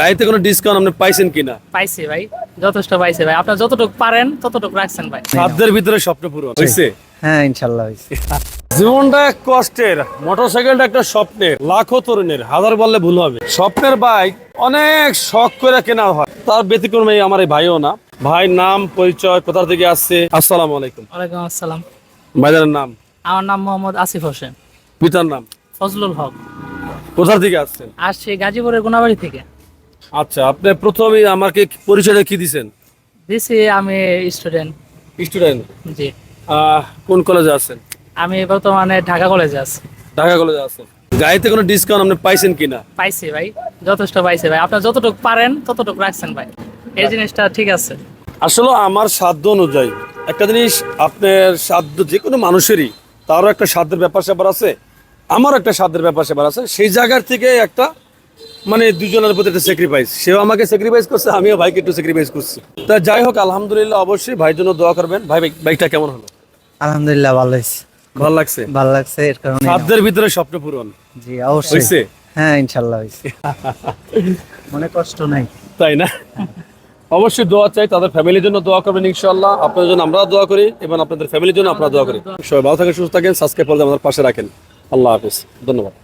গাড়িতে কোনো ডিসকাউন্ট আপনি পাইছেন কিনা? পাইছি ভাই যথেষ্ট পাইছি ভাই। আপনার যতটুকু পারেন ততটুকু রাখছেন ভাই। সাধ্যের ভিতরে স্বপ্ন পূরণ হয়েছে। হ্যাঁ ইনশাল্লাহ হয়েছে। জীবনটা এক কষ্টের মোটরসাইকেলটা একটা স্বপ্নের লাখো তরুণের হাজার বললে ভুল হবে। স্বপ্নের বাইক অনেক শখ করে কেনা হয়। তার ব্যতিক্রমে আমার এই ভাইও না। ভাই নাম পরিচয় কোথা থেকে আসছে? আসসালামু আলাইকুম। ওয়ালাইকুম আসসালাম। ভাইজানের নাম? আমার নাম মোহাম্মদ আসিফ হোসেন। পিতার নাম? ফজলুল হক। কোথা থেকে আসছেন? আসছি গাজীপুরের গুনাবাড়ি থেকে। আচ্ছা আপনি প্রথমে আমাকে পরিচয়টা কি দিছেন? দিছি আমি স্টুডেন্ট স্টুডেন্ট জি। কোন কলেজে আছেন? আমি বর্তমানে ঢাকা কলেজে আছি। ঢাকা কলেজে আছেন। গাড়িতে কোনো ডিসকাউন্ট আপনি পাইছেন কিনা? পাইছি ভাই যথেষ্ট পাইছি ভাই। আপনি যতটুকু পারেন ততটুকু রাখছেন ভাই। এই জিনিসটা ঠিক আছে। আসলে আমার সাধ্য অনুযায়ী একটা জিনিস আপনার সাধ্য যে কোনো মানুষেরই তারও একটা সাধ্যের ব্যাপার স্যাপার আছে আমারও একটা সাধ্যের ব্যাপার স্যাপার আছে সেই জায়গার থেকে একটা মানে দুজনের প্রতি একটা স্যাক্রিফাইস সেও আমাকে স্যাক্রিফাইস করছে আমিও ভাইকে একটু স্যাক্রিফাইস করছি। তা যাই হোক আলহামদুলিল্লাহ অবশ্যই ভাইয়ের জন্য দোয়া করবেন। ভাই বাইক- বাইকটা কেমন হলো? আলহামদুলিল্লাহ ভালো হয়েছে। ভালো লাগছে? ভালো লাগছে এর কারণে সাধ্যের ভিতরে স্বপ্ন পূরণ। জি অবশ্যই। হয়েছে? হ্যাঁ ইনশাল্লাহ হয়েছে। মনে কষ্ট নাই। তাই না? অবশ্যই দোয়া চাই তাদের ফ্যামিলির জন্য দোয়া করবেন ইনশাআল্লাহ আপনাদের জন্য আমরা দোয়া করি এবং আপনাদের ফ্যামিলির জন্য আমরা দোয়া করি। সবাই ভালো থাকেন সুস্থ থাকেন সাবস্ক্রাইব করে আমাদের পাশে রাখেন। আল্লাহ হাফিজ। ধন্যবাদ।